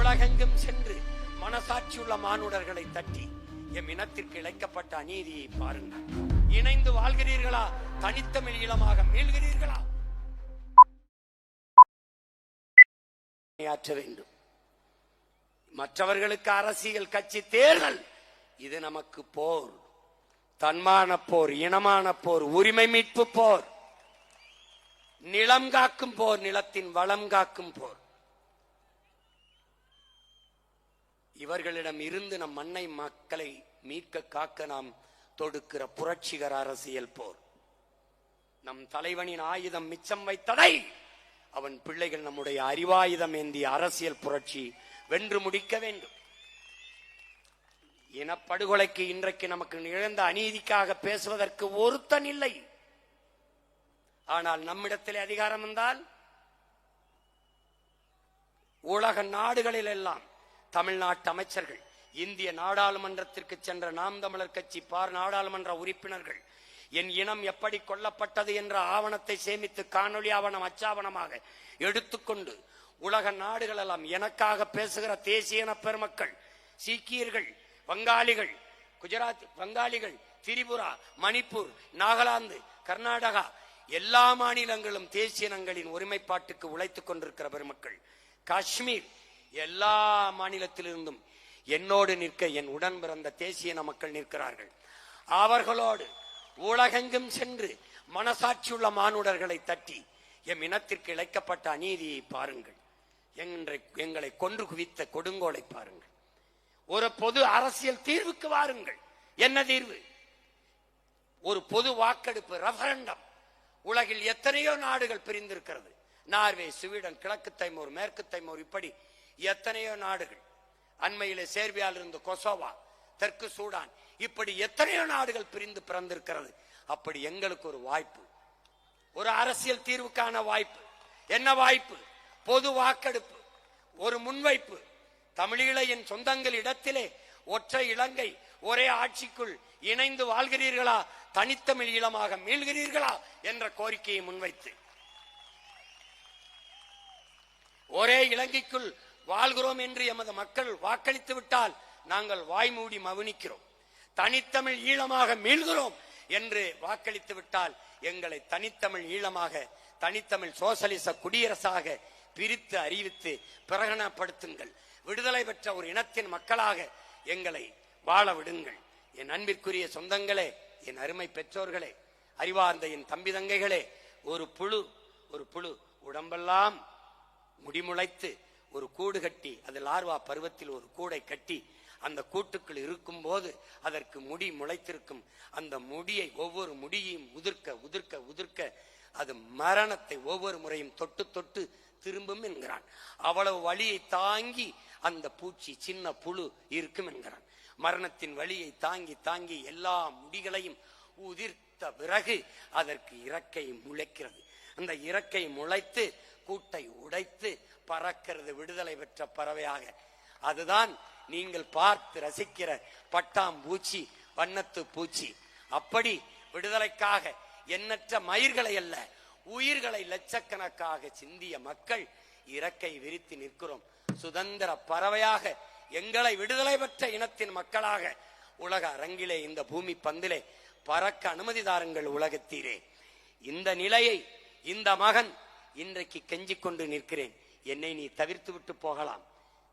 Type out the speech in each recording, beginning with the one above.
உலகெங்கும் சென்று மனசாட்சியுள்ள மானுடர்களை தட்டி எம் இனத்திற்கு இழைக்கப்பட்ட அநீதியை பாருங்கள். இணைந்து வாழ்கிறீர்களா? தனித்தமிழ் ஈழமாக மீள்கிறீர்களா? ஆற்ற வேண்டும். மற்றவர்களுக்கு அரசியல் கட்சி தேர்தல். இது நமக்கு போர். தன்மான போர் இனமான போர் உரிமை மீட்பு போர். நிலம் காக்கும் போர் நிலத்தின் வளம் காக்கும் போர். இவர்களிடம் இருந்து நம் மண்ணை மக்களை மீட்க காக்க நாம் தொடுக்கிற புரட்சிகர அரசியல் போர். நம் தலைவனின் ஆயுதம் மிச்சம் வைத்ததை அவன் பிள்ளைகள் நம்முடைய அறிவாயுதம் ஏந்திய அரசியல் புரட்சி வென்று முடிக்க வேண்டும். இனப்படுகொலைக்கு இன்றைக்கு நமக்கு நிகழ்ந்த அநீதிக்காக பேசுவதற்கு ஒருத்தன் இல்லை. ஆனால் நம்மிடத்தில் அதிகாரம் வந்தால் உலக நாடுகளில் எல்லாம் தமிழ்நாட்டு அமைச்சர்கள் இந்திய நாடாளுமன்றத்திற்கு சென்ற நாம் தமிழர் கட்சி பார் நாடாளுமன்ற உறுப்பினர்கள் என் இனம் எப்படி கொல்லப்பட்டது என்ற ஆவணத்தை சேமித்து காணொளி ஆவணம் அச்சாவணமாக எடுத்துக்கொண்டு உலக நாடுகள் எல்லாம் எனக்காக பேசுகிற தேசிய இன பெருமக்கள் சீக்கியர்கள் வங்காளிகள் குஜராத் வங்காளிகள் திரிபுரா மணிப்பூர் நாகாலாந்து கர்நாடகா எல்லா மாநிலங்களும் தேசிய இனங்களின் ஒருமைப்பாட்டுக்கு உழைத்துக் கொண்டிருக்கிற பெருமக்கள். காஷ்மீர் எல்லா மாநிலத்திலிருந்தும் என்னோடு நிற்க என் உடன் பிறந்த தேசிய மக்கள் நிற்கிறார்கள். அவர்களோடு உலகெங்கும் சென்று மனசாட்சியுள்ள மானுடர்களை தட்டி எம் இனத்திற்கு இழைக்கப்பட்ட அநீதியை பாருங்கள். எங்களை எங்களை கொன்று குவித்த கொடுங்கோலை பாருங்கள். ஒரு பொது அரசியல் தீர்வுக்கு வாருங்கள். என்ன தீர்வு? ஒரு பொது வாக்கெடுப்பு ரெஃபரண்டம் உலகில் எத்தனையோ நாடுகள் பிரிந்திருக்கிறது. நார்வே ஸ்வீடன் கிழக்கு தைமூர் மேற்கு தைமூர் இப்படி எத்தனையோ நாடுகள். அண்மையிலே சேர்பியால் இருந்து கொசோவா தெற்கு சூடான் இப்படி எத்தனையோ நாடுகள் பிரிந்து பிறந்திருக்கிறது. அப்படி எங்களுக்கு ஒரு வாய்ப்பு. ஒரு அரசியல் தீர்வுக்கான வாய்ப்பு. என்ன வாய்ப்பு? பொது வாக்கெடுப்பு. ஒரு முன்வைப்பு. தமிழீழ என் சொந்தங்கள் இடத்திலே ஒற்றை இலங்கை ஒரே ஆட்சிக்குள் இணைந்து வாழ்கிறீர்களா? தனித்தமிழ் ஈழமாக மீள்கிறீர்களா? என்ற கோரிக்கையை முன்வைத்து. ஒரே இலங்கைக்குள் வாழ்கிறோம் என்று எமது மக்கள் வாக்களித்து விட்டால் நாங்கள் வாய்மூடி மவுனிக்கிறோம். தனித்தமிழ் ஈழமாக மீள்கிறோம் என்று வாக்களித்து விட்டால் எங்களை தனித்தமிழ் ஈழமாக தனித்தமிழ் சோசலிச குடியரசாக பிரித்து அறிவித்து பிரகடனப்படுத்துங்கள். விடுதலை பெற்ற ஒரு இனத்தின் மக்களாக எங்களை வாழ விடுங்கள். என் அன்பிற்குரிய சொந்தங்களே என் அருமை பெற்றோர்களே அறிவார்ந்த என் தம்பி தங்கைகளே ஒரு புழு ஒரு புழு உடம்பெல்லாம் முடிமுளைத்து ஒரு கூடு கட்டி அது லார்வா பருவத்தில் ஒரு கூடை கட்டி அந்த கூட்டுக்குள் இருக்கும் போது அதற்கு முடி முளைத்திருக்கும். அந்த முடியை ஒவ்வொரு முடியையும் உதிர்க்க உதிர்க்க உதிர்க்க அது மரணத்தை ஒவ்வொரு முறையும் தொட்டு தொட்டு திரும்பும் என்கிறான். அவ்வளவு வழியை தாங்கி அந்த பூச்சி சின்ன புழு இருக்கும் என்கிறான். மரணத்தின் வழியை தாங்கி தாங்கி எல்லா முடிகளையும் உதிர்த்த பிறகு அதற்கு இறக்கை முளைக்கிறது. அந்த இறக்கை முளைத்து கூட்டை உடைத்து பறக்கிறது விடுதலை பெற்ற பறவையாக. அதுதான் நீங்கள் பார்த்து ரசிக்கிற பட்டாம்பூச்சி வண்ணத்து பூச்சி. அப்படி விடுதலைக்காக எண்ணற்ற மயிர்களை அல்ல உயிர்களை லட்சக்கணக்காக சிந்திய மக்கள் இறக்கை விரித்து நிற்கிறோம். சுதந்திர பறவையாக எங்களை விடுதலை பெற்ற இனத்தின் மக்களாக உலக அரங்கிலே இந்த பூமி பந்திலே பறக்க அனுமதி தாருங்கள் உலகத்தீரே. இந்த நிலையை இந்த மகன் இன்றைக்கு கெஞ்சிக் கொண்டு நிற்கிறேன். என்னை நீ தவிர்த்து விட்டு போகலாம்.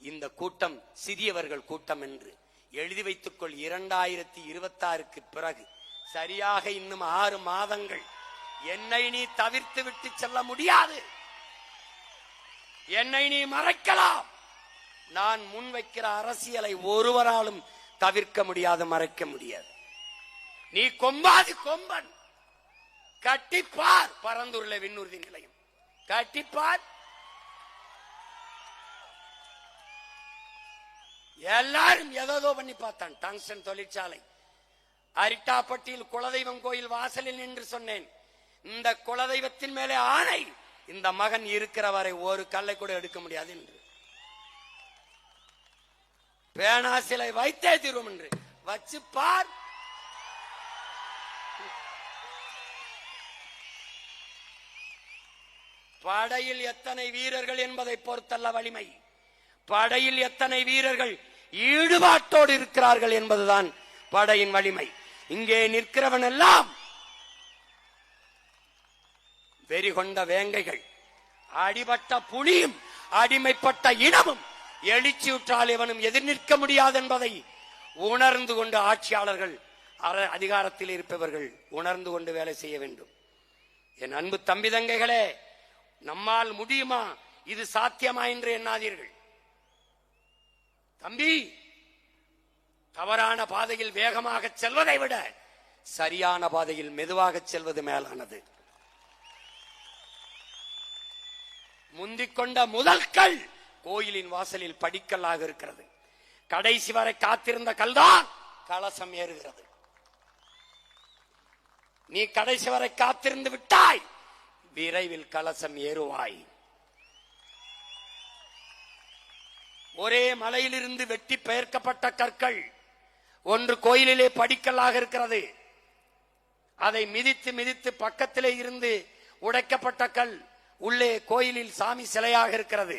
இந்த கூட்டம் சிறியவர்கள் கூட்டம் என்று. எழுதி வைத்துக்கொள் இரண்டாயிரத்தி இருபத்தாறுக்கு பிறகு. சரியாக இன்னும் ஆறு மாதங்கள். என்னை நீ தவிர்த்து விட்டு செல்ல முடியாது. என்னை நீ மறைக்கலாம். நான் முன்வைக்கிற அரசியலை ஒருவராலும் தவிர்க்க முடியாது மறைக்க முடியாது. நீ கொம்பாது கொம்பன். கட்டிப்பார். பரந்தூர்ல விண்ணுறுதி நிலையம். கட்டிப்பார் எல்லாரும் எதோ பண்ணி பார்த்தான். டங்ஸ்டன் தொழிற்சாலை. அரிட்டாப்பட்டியில் குலதெய்வம் கோயில் வாசலில் நின்று சொன்னேன். இந்த குலதெய்வத்தின் மேலே ஆணை. இந்த மகன் இருக்கிற வரை ஒரு கல்லை கூட எடுக்க முடியாது என்று. பேனா சிலை வைத்தே தீர்வோம் என்று. வச்சு பார். படையில் எத்தனை வீரர்கள் என்பதை பொறுத்தல்ல வலிமை. படையில் எத்தனை வீரர்கள் ஈடுபாட்டோடு இருக்கிறார்கள் என்பதுதான் படையின் வலிமை. இங்கே நிற்கிறவன் எல்லாம் வெறி கொண்ட வேங்கைகள். அடிபட்ட புலியும் அடிமைப்பட்ட இனமும் எழுச்சியுற்றால் இவனும் எதிர் நிற்க முடியாது என்பதை உணர்ந்து கொண்டு ஆட்சியாளர்கள் அதிகாரத்தில் இருப்பவர்கள் உணர்ந்து கொண்டு வேலை செய்ய வேண்டும். என் அன்பு தம்பி தங்கைகளே நம்மால் முடியுமா? இது சாத்தியமா என்று எண்ணாதீர்கள். தம்பி தவறான பாதையில் வேகமாக செல்வதை விட சரியான பாதையில் மெதுவாக செல்வது மேலானது. முந்திக்கொண்ட முதல் கல் கோயிலின் வாசலில் படிக்கல்லாக இருக்கிறது. கடைசி வரை காத்திருந்த கல்தான் கலசம் ஏறுகிறது. நீ கடைசி வரை காத்திருந்து விட்டாய். விரைவில் கலசம் ஏறுவாய். ஒரே மலையிலிருந்து வெட்டி பெயர்க்கப்பட்ட கற்கள் ஒன்று கோயிலிலே படிக்கல்லாக இருக்கிறது. அதை மிதித்து மிதித்து பக்கத்திலே இருந்து உடைக்கப்பட்ட கல் உள்ளே கோயிலில் சாமி சிலையாக இருக்கிறது.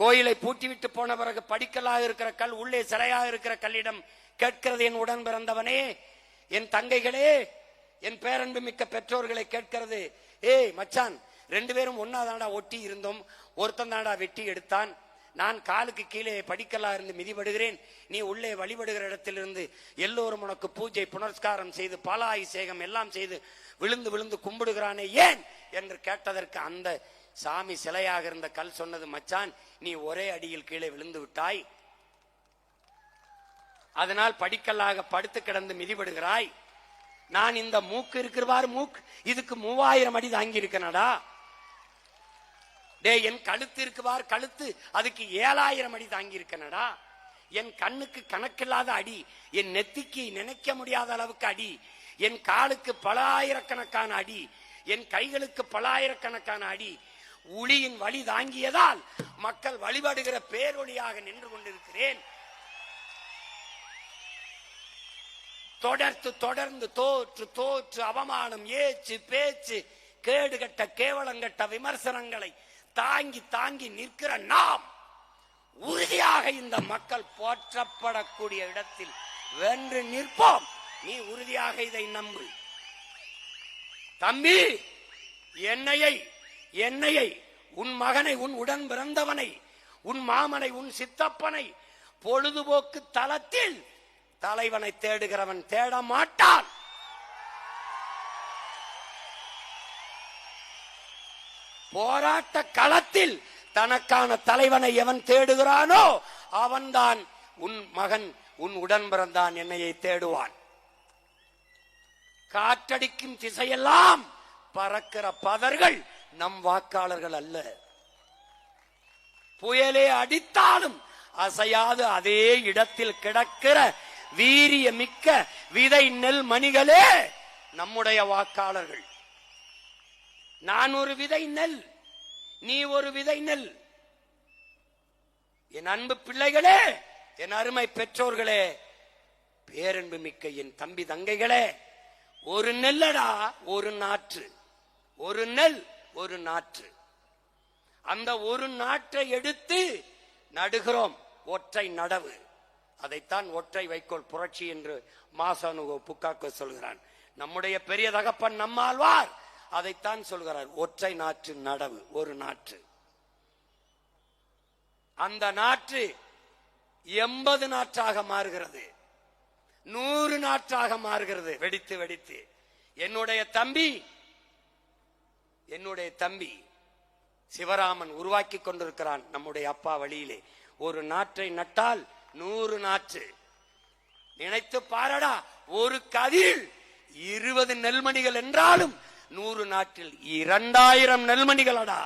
கோயிலை பூட்டிவிட்டு போன பிறகு படிக்கலாக இருக்கிற கல் உள்ளே சிலையாக இருக்கிற கல்லிடம் கேட்கிறது என் உடன் பிறந்தவனே என் தங்கைகளே என் பேரன்பு மிக்க பெற்றோர்களை கேட்கிறது ஏய் மச்சான் ரெண்டு பேரும் ஒன்னா தாண்டா ஒட்டி இருந்தோம். ஒருத்தன் தாண்டா வெட்டி எடுத்தான். நான் காலுக்கு கீழே படிக்கலா இருந்து மிதிபடுகிறேன். நீ உள்ளே வழிபடுகிற இடத்திலிருந்து எல்லோரும் உனக்கு பூஜை புனஸ்காரம் செய்து பாலாபிஷேகம் எல்லாம் செய்து விழுந்து விழுந்து கும்பிடுகிறானே ஏன்? என்று கேட்டதற்கு அந்த சாமி சிலையாக இருந்த கல் சொன்னது மச்சான் நீ ஒரே அடியில் கீழே விழுந்து விட்டாய். அதனால் படிக்கல்லாக படுத்து கிடந்து மிதிபடுகிறாய். நான் இந்த மூக்கு இருக்கிறவாறு மூக்கு இதுக்கு மூவாயிரம் அடி தாங்கி இருக்கனடா. டே என் கழுத்து இருக்குவார் கழுத்து அதுக்கு ஏழாயிரம் அடி தாங்கி இருக்கனடா. என் கண்ணுக்கு கணக்கில்லாத அடி என் நெத்திக்கு நினைக்க முடியாத அளவுக்கு அடி என் காலுக்கு பல ஆயிரக்கணக்கான அடி என் கைகளுக்கு பல ஆயிரக்கணக்கான அடி. உளியின் வழி தாங்கியதால் மக்கள் வழிபடுகிற பேரொழியாக நின்று கொண்டிருக்கிறேன். தொடர்ந்து தொடர்ந்து தோற்று தோற்று அவமானம் ஏச்சு பேச்சு கேடுகட்ட கேவலங்கட்ட விமர்சனங்களை தாங்கி தாங்கி நிற்கிற நாம் உறுதியாக இந்த மக்கள் போற்றப்படக்கூடிய இடத்தில் வென்று நிற்போம். நீ உறுதியாக இதை நம்பு. தம்பி என்னையை என்னையை உன் மகனை உன் உடன் பிறந்தவனை உன் மாமனை உன் சித்தப்பனை பொழுதுபோக்கு தளத்தில் தலைவனை தேடுகிறவன் தேட மாட்டான் போராட்ட களத்தில் தனக்கான தலைவனை எவன் தேடுகிறானோ அவன்தான் உன் மகன் உன் உடன் பிறந்தான் என்னையை தேடுவான். காற்றடிக்கும் திசையெல்லாம் பறக்கிற பதர்கள் நம் வாக்காளர்கள் அல்ல. புயலே அடித்தாலும் அசையாது அதே இடத்தில் கிடக்கிற வீரிய மிக்க விதை நெல் மணிகளே நம்முடைய வாக்காளர்கள். நான் ஒரு விதை நெல் நீ ஒரு விதை நெல் என் அன்பு பிள்ளைகளே என் அருமை பெற்றோர்களே பேரன்பு மிக்க என் தம்பி தங்கைகளே ஒரு நெல்லடா ஒரு நாற்று. ஒரு நெல் ஒரு நாற்று. அந்த ஒரு நாற்றை எடுத்து நடுகிறோம் ஒற்றை நடவு. அதைத்தான் ஒற்றை வைக்கோல் புரட்சி என்று மாசானுகோ புக்காக்கோ சொல்கிறான். நம்முடைய பெரிய தகப்பன் நம்மாழ்வார் அதைத்தான் சொல்கிறார். ஒற்றை நாற்று நடவு ஒரு நாற்று. அந்த நாற்று எண்பது நாற்றாக மாறுகிறது. நூறு நாற்றாக மாறுகிறது. வெடித்து வெடித்து. என்னுடைய தம்பி என்னுடைய தம்பி சிவராமன் உருவாக்கி கொண்டிருக்கிறான் நம்முடைய அப்பா வழியிலே. ஒரு நாற்றை நட்டால் நூறு நாற்று. நினைத்து பாரடா ஒரு கதிரில் இருபது நெல்மணிகள் என்றாலும் நூறு நாட்டில் இரண்டாயிரம் நெல்மணிகளடா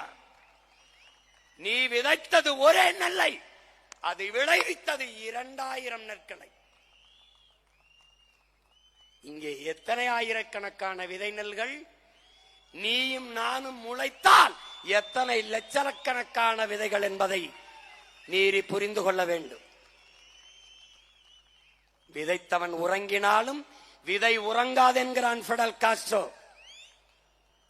நீ விதைத்தது ஒரே நெல்லை அது விளைவித்தது இரண்டாயிரம் நெற்களை. இங்கே எத்தனை ஆயிரக்கணக்கான விதை நெல்கள்? நீயும் நானும் முளைத்தால் எத்தனை லட்சக்கணக்கான விதைகள் என்பதை நீரி புரிந்து கொள்ள வேண்டும். விதைத்தவன் உறங்கினாலும் விதை உறங்காதென்கிறான் ஃபெடல் காஸ்ட்ரோ.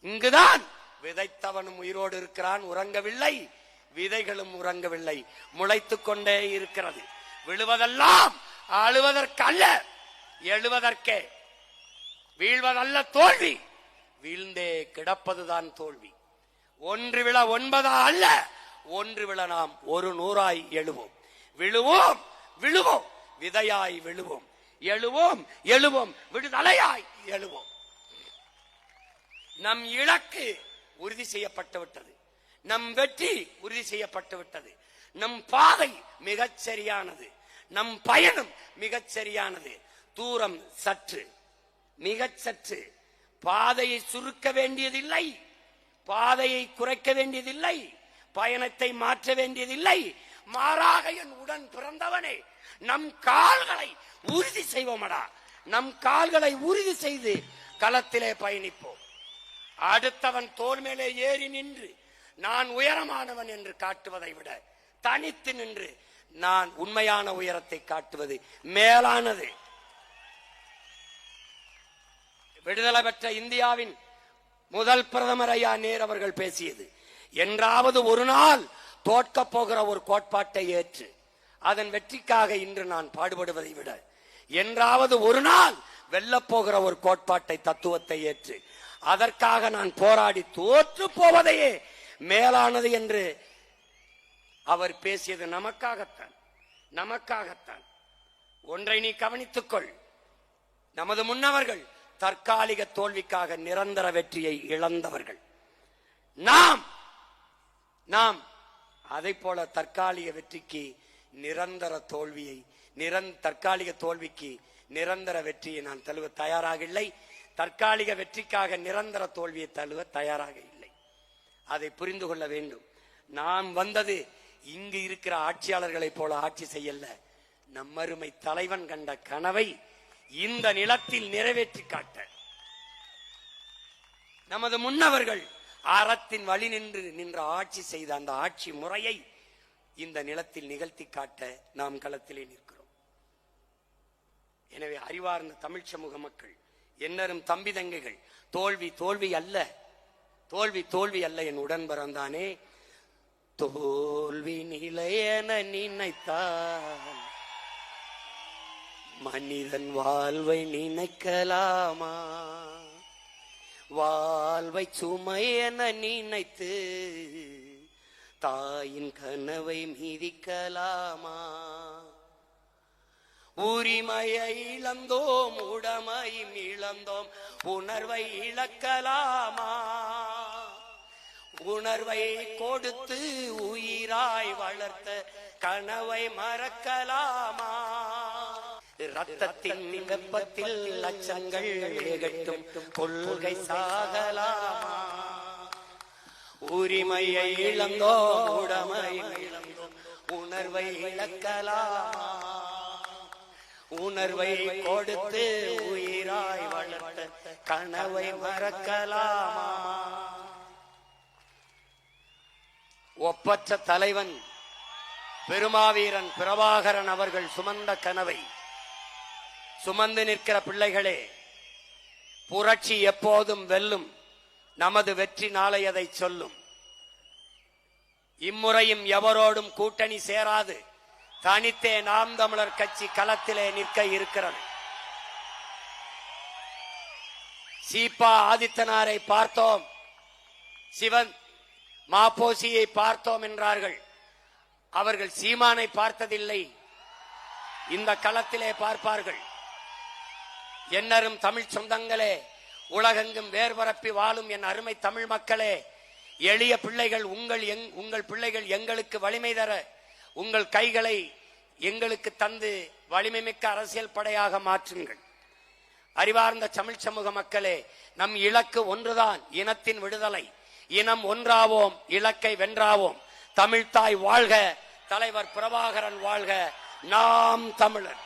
இங்குதான் விதைத்தவனும் உயிரோடு இருக்கிறான் உறங்கவில்லை விதைகளும் உறங்கவில்லை. முளைத்துக் கொண்டே இருக்கிறது. விழுவதெல்லாம் அழுவதற்கல்ல எழுவதற்கே. வீழ்வதல்ல தோல்வி. வீழ்ந்தே கிடப்பதுதான் தோல்வி. ஒன்று விழ ஒன்பதா அல்ல ஒன்று விழ நாம் ஒரு நூறாய் எழுவோம். விழுவோம் விழுவோம். விதையாய் விழுவோம். எழுவோம் எழுவோம். விடுதலையாய் எழுவோம். நம் இலக்கு உறுதி செய்யப்பட்டு விட்டது. நம் வெற்றி உறுதி செய்யப்பட்டு விட்டது. நம் பாதை மிகச் சரியானது நம் பயணம் மிகச் சரியானது தூரம் சற்று மிகச் சற்று. பாதையை சுருக்க வேண்டியதில்லை. பாதையை குறைக்க வேண்டியதில்லை. பயணத்தை மாற்ற வேண்டியதில்லை. மாறாக என் உடன் பிறந்தவனே நம் கால்களை உறுதி செய்வோமடா. நம் கால்களை உறுதி செய்து களத்திலே பயணிப்போம். அடுத்தவன் தோல் மேலே ஏறி நின்று நான் உயரமானவன் என்று காட்டுவதை விட தனித்து நின்று நான் உண்மையான உயரத்தை காட்டுவது மேலானது. விடுதலை பெற்ற இந்தியாவின் முதல் பிரதமர் ஐயா நேர் அவர்கள் பேசியது என்றாவது ஒரு நாள் தோற்க போகிற ஒரு கோட்பாட்டை ஏற்று அதன் வெற்றிக்காக இன்று நான் பாடுபடுவதை விட என்றாவது ஒரு நாள் வெல்லப்போகிற ஒரு கோட்பாட்டை தத்துவத்தை ஏற்று அதற்காக நான் போராடி தோற்று போவதையே மேலானது என்று அவர் பேசியது நமக்காகத்தான் நமக்காகத்தான். ஒன்றை நீ கவனித்துக்கொள். நமது முன்னவர்கள் தற்காலிக தோல்விக்காக நிரந்தர வெற்றியை இழந்தவர்கள். நாம் நாம் அதை போல தற்காலிக வெற்றிக்கு நிரந்தர தோல்வியை நிரந் தற்காலிக தோல்விக்கு நிரந்தர வெற்றியை நான் தழுவ தயாராக இல்லை. தற்காலிக வெற்றிக்காக நிரந்தர தோல்வியை தழுவ தயாராக இல்லை. அதை புரிந்து கொள்ள வேண்டும். நாம் வந்தது இங்கு இருக்கிற ஆட்சியாளர்களைப் போல ஆட்சி செய்யல நம்மருமை தலைவன் கண்ட கனவை இந்த நிலத்தில் நிறைவேற்றி காட்ட. நமது முன்னவர்கள் அறத்தின் வழி நின்று நின்ற ஆட்சி செய்த அந்த ஆட்சி முறையை இந்த நிலத்தில் நிகழ்த்தி காட்ட நாம் களத்திலே நிற்கிறோம். எனவே அறிவார்ந்த தமிழ் சமூக மக்கள் என்னரும் தம்பி தங்கைகள் தோல்வி தோல்வி அல்ல தோல்வி தோல்வி அல்ல என் உடன் பிறந்தானே தோல்வி நிலையென நினைத்தான். மனிதன் வாழ்வை நினைக்கலாமா? வாழ்வை சுமை என நினைத்து தாயின் கனவை மீதிக்கலாமா? உரிமையை இழந்தோம் உடமையும் இழந்தோம் உணர்வை இழக்கலாமா? உணர்வை கொடுத்து உயிராய் வளர்த்த கனவை மறக்கலாமா? ரத்தத்தின் வெப்பத்தில் லட்சங்கள் எகட்டும் கொள்கை சாகலாமா? உரிமையை இழந்தோ உடமை இழந்தோம் உணர்வை இழக்கலாமா? உணர்வை கொடுத்து உயிராய் வளர்த்த கனவை மறக்கலாமா? ஒப்பற்ற தலைவன் பெருமாவீரன் பிரபாகரன் அவர்கள் சுமந்த கனவை சுமந்து நிற்கிற பிள்ளைகளே புரட்சி எப்போதும் வெல்லும் நமது வெற்றி நாளை அதை சொல்லும். இம்முறையும் எவரோடும் கூட்டணி சேராது தனித்தே நாம் தமிழர் கட்சி களத்திலே நிற்க இருக்கிறது. சீபா ஆதித்தனாரை பார்த்தோம் சிவன் மாப்போசியை பார்த்தோம் என்றார்கள். அவர்கள் சீமானை பார்த்ததில்லை இந்த களத்திலே பார்ப்பார்கள். என்னரும் தமிழ் சொந்தங்களே உலகெங்கும் வேர்பரப்பி வாழும் என் அருமை தமிழ் மக்களே எளிய பிள்ளைகள் உங்கள் எங் உங்கள் பிள்ளைகள் எங்களுக்கு வலிமை தர உங்கள் கைகளை எங்களுக்கு தந்து வலிமை மிக்க அரசியல் படையாக மாற்றுங்கள். அறிவார்ந்த தமிழ் சமூக மக்களே நம் இலக்கு ஒன்றுதான் இனத்தின் விடுதலை. இனம் ஒன்றாவோம் இலக்கை வென்றாவோம். தமிழ்தாய் வாழ்க தலைவர் பிரபாகரன் வாழ்க நாம் தமிழர்.